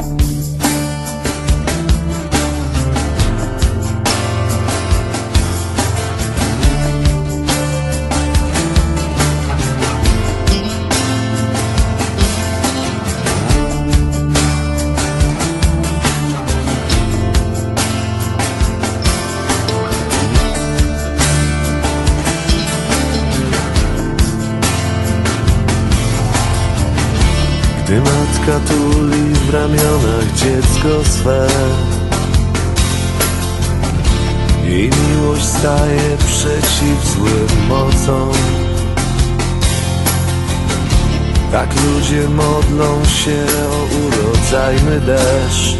Bye. Matka tuli w ramionach dziecko swe. Jej miłość staje przeciw złym mocom. Tak ludzie modlą się o urodzajny deszcz.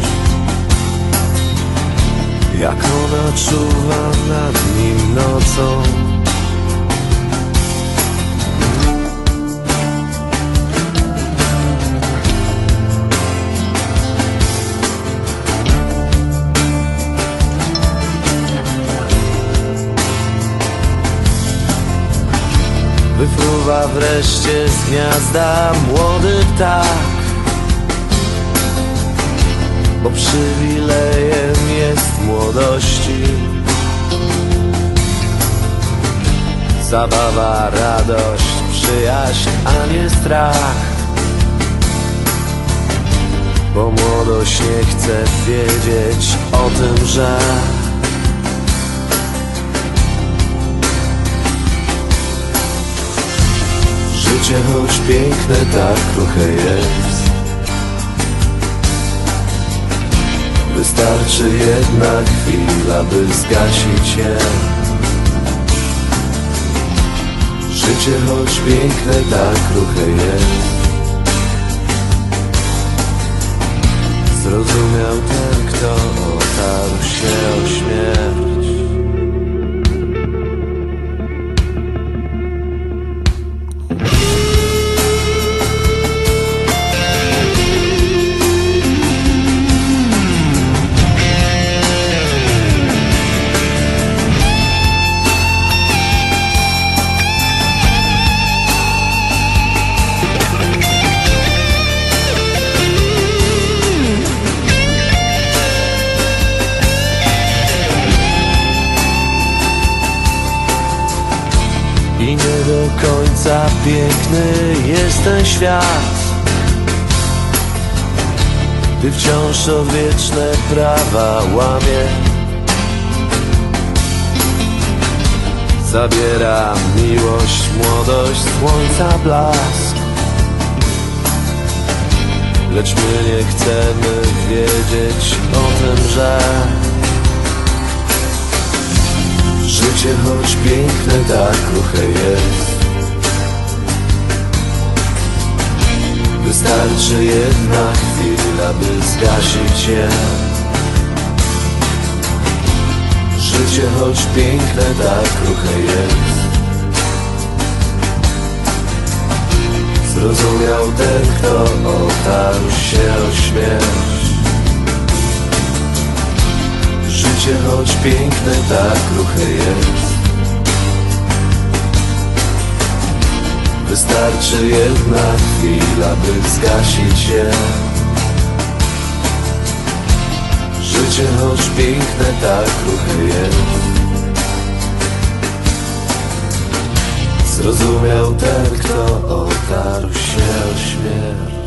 Jak ona czuwa nad nim nocą Wypływa wreszcie z gniazda młody ptak. Bo przywilejem jest młodości. Zabawa, radość, przyjaźń, a nie strach. Bo młodość nie chce wiedzieć o tym, że Życie choć piękne, tak kruche jest. Wystarczy jedna chwila, by zgasić je Życie choć piękne, tak kruche jest. Zrozumiał ten, kto otarł się o śmierć I nie do końca piękny jest ten świat. Gdy wciąż odwieczne prawa łamie Zabiera miłość, młodość, słońca blask. Lecz my nie chcemy wiedzieć o tym, że Życie choć piękne, tak kruche jest. Wystarczy jedna chwila, by zgasić je. Życie choć piękne, tak kruche jest. Zrozumiał ten, kto otarł się o śmierć choć piękne, tak kruche jest. Wystarczy jedna chwila, by zgasić je Życie choć piękne, tak kruche jest. Zrozumiał ten, kto otarł się o śmierć